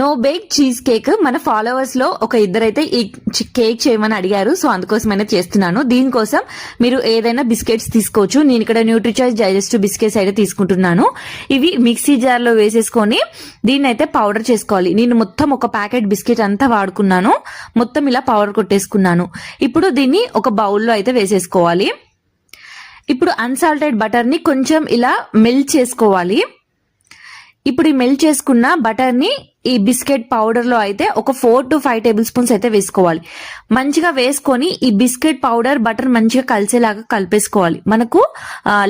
No bake cheese cake మన ఫాలోవర్స్లో ఒక ఇద్దరైతే ఈ కేక్ చేయమని అడిగారు. సో అందుకోసమైనా చేస్తున్నాను. దీనికోసం మీరు ఏదైనా బిస్కెట్స్ తీసుకోవచ్చు. నేను ఇక్కడ న్యూట్రిచాయిస్ డైజెస్టివ్ బిస్కెట్స్ అయితే తీసుకుంటున్నాను. ఇవి మిక్సీ జార్లో వేసేసుకొని దీన్ని అయితే పౌడర్ చేసుకోవాలి. నేను మొత్తం ఒక ప్యాకెట్ బిస్కెట్ అంతా వాడుకున్నాను. మొత్తం ఇలా పౌడర్ కొట్టేసుకున్నాను. ఇప్పుడు దీన్ని ఒక బౌల్లో అయితే వేసేసుకోవాలి. ఇప్పుడు అన్సాల్టెడ్ బటర్ని కొంచెం ఇలా మెల్ట్ చేసుకోవాలి. ఇప్పుడు ఈ మెల్ట్ చేసుకున్న బటర్ని ఈ బిస్కెట్ పౌడర్లో అయితే ఒక four to five tablespoons అయితే వేసుకోవాలి. మంచిగా వేసుకొని ఈ బిస్కెట్ పౌడర్ బటర్ మంచిగా కలిసేలాగా కలిపేసుకోవాలి. మనకు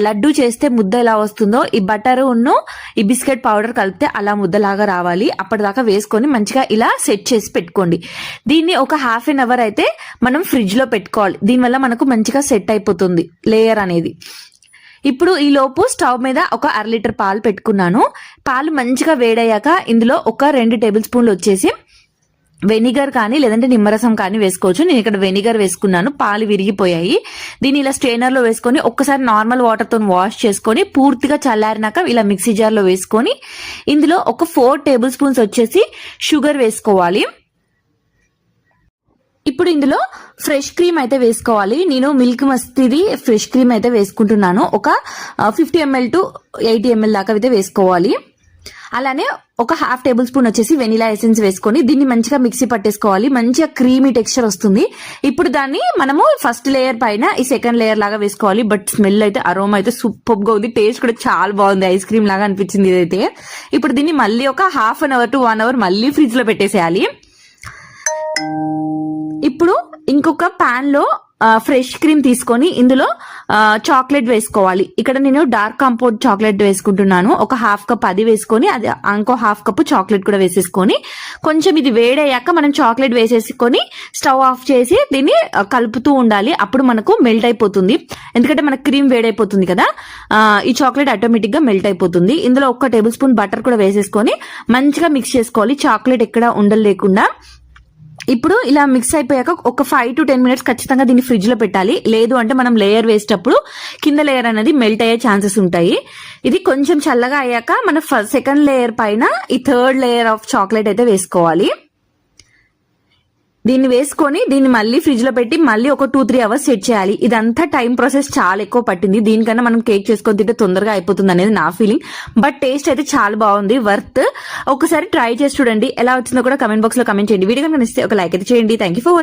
లడ్డు చేస్తే ముద్ద ఎలా వస్తుందో ఈ బటర్ ఉన్ను ఈ బిస్కెట్ పౌడర్ కలిపితే అలా ముద్దలాగా రావాలి. అప్పటిదాకా వేసుకొని మంచిగా ఇలా సెట్ చేసి పెట్టుకోండి. దీన్ని ఒక హాఫ్ అన్ అవర్ అయితే మనం ఫ్రిడ్జ్లో పెట్టుకోవాలి. దీనివల్ల మనకు మంచిగా సెట్ అయిపోతుంది లేయర్ అనేది. ఇప్పుడు ఈ లోపు స్టవ్ మీద ఒక అర లీటర్ పాలు పెట్టుకున్నాను. పాలు మంచిగా వేడయ్యాక ఇందులో ఒక రెండు టేబుల్ స్పూన్లు వచ్చేసి వెనిగర్ కానీ లేదంటే నిమ్మరసం కానీ వేసుకోవచ్చు. నేను ఇక్కడ వెనిగర్ వేసుకున్నాను. పాలు విరిగిపోయాయి. దీన్ని ఇలా స్ట్రెయినర్లో వేసుకొని ఒక్కసారి నార్మల్ వాటర్తో వాష్ చేసుకొని పూర్తిగా చల్లారినాక ఇలా మిక్సీ జార్లో వేసుకొని ఇందులో ఒక ఫోర్ టేబుల్ స్పూన్స్ వచ్చేసి షుగర్ వేసుకోవాలి. ఇప్పుడు ఇందులో ఫ్రెష్ క్రీమ్ అయితే వేసుకోవాలి. నేను మిల్క్ మస్తిది ఫ్రెష్ క్రీమ్ అయితే వేసుకుంటున్నాను. ఒక fifty ML to eighty ML దాకా అయితే వేసుకోవాలి. అలానే ఒక హాఫ్ టేబుల్ స్పూన్ వచ్చేసి వెనిలా ఎసెన్స్ వేసుకొని దీన్ని మంచిగా మిక్సీ పట్టేసుకోవాలి. మంచిగా క్రీమీ టెక్స్చర్ వస్తుంది. ఇప్పుడు దాన్ని మనము ఫస్ట్ లేయర్ పైన ఈ సెకండ్ లేయర్ లాగా వేసుకోవాలి. బట్ స్మెల్ అయితే అరోమా అయితే సూపర్గా ఉంది. టేస్ట్ కూడా చాలా బాగుంది. ఐస్ క్రీమ్ లాగా అనిపించింది ఇదైతే. ఇప్పుడు దీన్ని మళ్ళీ ఒక half an hour to one hour మళ్ళీ ఫ్రిడ్జ్లో పెట్టేసేయాలి. ఇప్పుడు ఇంకొక పాన్లో ఫ్రెష్ క్రీమ్ తీసుకొని ఇందులో చాక్లెట్ వేసుకోవాలి. ఇక్కడ నేను డార్క్ కంపోర్ట్ చాక్లెట్ వేసుకుంటున్నాను. ఒక హాఫ్ కప్ అది వేసుకొని అది ఇంకో హాఫ్ కప్ చాక్లెట్ కూడా వేసేసుకొని కొంచెం ఇది వేడయ్యాక మనం చాక్లెట్ వేసేసుకొని స్టవ్ ఆఫ్ చేసి దీన్ని కలుపుతూ ఉండాలి. అప్పుడు మనకు మెల్ట్ అయిపోతుంది. ఎందుకంటే మనకు క్రీమ్ వేడైపోతుంది కదా. ఈ చాక్లెట్ ఆటోమేటిక్గా మెల్ట్ అయిపోతుంది. ఇందులో ఒక టేబుల్ స్పూన్ బటర్ కూడా వేసేసుకొని మంచిగా మిక్స్ చేసుకోవాలి. చాక్లెట్ ఎక్కడ ఉండలేకుండా. ఇప్పుడు ఇలా మిక్స్ అయిపోయాక ఒక ఫైవ్ టు టెన్ మినిట్స్ ఖచ్చితంగా దీన్ని ఫ్రిడ్జ్లో పెట్టాలి. లేదు అంటే మనం లేయర్ వేసేటప్పుడు కింద లేయర్ అనేది మెల్ట్ అయ్యే ఛాన్సెస్ ఉంటాయి. ఇది కొంచెం చల్లగా అయ్యాక మన సెకండ్ లేయర్ పైన ఈ థర్డ్ లేయర్ ఆఫ్ చాక్లెట్ అయితే వేసుకోవాలి. దీన్ని వేసుకొని దీన్ని మళ్ళీ ఫ్రిడ్జ్లో పెట్టి మళ్ళీ ఒక టూ త్రీ అవర్స్ సెట్ చేయాలి. ఇదంతా టైం ప్రాసెస్ చాలా ఎక్కువ పట్టింది. దీనికన్నా మనం కేక్ చేసుకొని తింటే తొందరగా అయిపోతుంది అనేది నా ఫీలింగ్ బట్ టేస్ట్ అయితే చాలా బాగుంది. వర్త్ ఒకసారి ట్రై చేసి చూడండి. ఎలా వచ్చిందో కూడా కమెంట్ బాక్స్లో కమెంట్ చేయండి. వీడియో కనుక ఒక లైక్ అయితే చేయండి. Thank you for